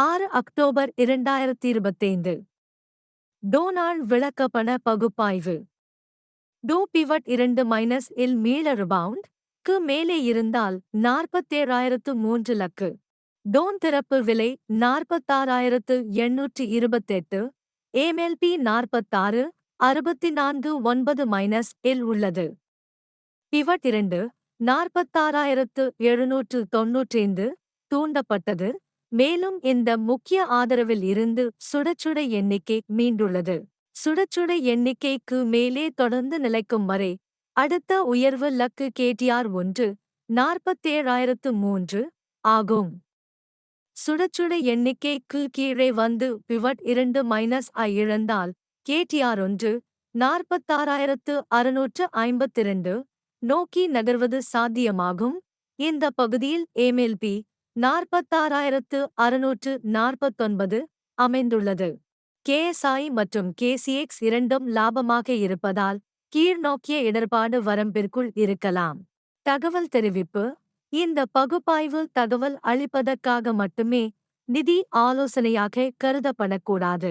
ஆறு அக்டோபர் இரண்டாயிரத்தி இருபத்தைந்து டோனால்ட் விளக்கப்பண பகுப்பாய்வு. டோ பிவட் இரண்டு மைனஸ் இல் மீள ரிபவுண்ட் க்கு மேலே இருந்தால் நாற்பத்தேழாயிரத்து மூன்று லக்கு. டோன் திறப்பு விலை நாற்பத்தாறாயிரத்து எண்ணூற்று இருபத்தெட்டு ஏமெல்பி நாற்பத்தாறு அறுபத்தி நான்கு ஒன்பது மைனஸ் இல் உள்ளது. பிவட் இரண்டு நாற்பத்தாறாயிரத்து எழுநூற்று தொன்னூற்றைந்து தூண்டப்பட்டது. மேலும் இந்த முக்கிய ஆதரவில் இருந்து சுடச்சுட எண்ணிக்கை மீண்டுள்ளது. சுடச்சுட எண்ணிக்கைக்கு மேலே தொடர்ந்து நிலைக்கும் வரை அடுத்த உயர்வு லக்கு கேடிஆர் ஒன்று நாற்பத்தேழாயிரத்து மூன்று ஆகும். சுடச்சுட எண்ணிக்கைக்கு கீழே வந்து பிவட் இரண்டு மைனஸ் ஐ இழந்தால் கேடிஆர் ஒன்று நாற்பத்தாறாயிரத்து அறுநூற்று ஐம்பத்திரண்டு நோக்கி நகர்வது சாத்தியமாகும். இந்த பகுதியில் ஏமெல்பி நாற்பத்தாறாயிரத்து அறுநூற்று நாற்பத்தொன்பது அமைந்துள்ளது. கேஎஸ்ஐ மற்றும் கேசிஎக்ஸ் இரண்டும் லாபமாக இருப்பதால் கீழ்நோக்கிய இடர்பாடு வரம்பிற்குள் இருக்கலாம். தகவல் தெரிவிப்பு. இந்த பகுப்பாய்வு தகவல் அளிப்பதற்காக மட்டுமே நிதி ஆலோசனையாக கருதப்படக்கூடாது.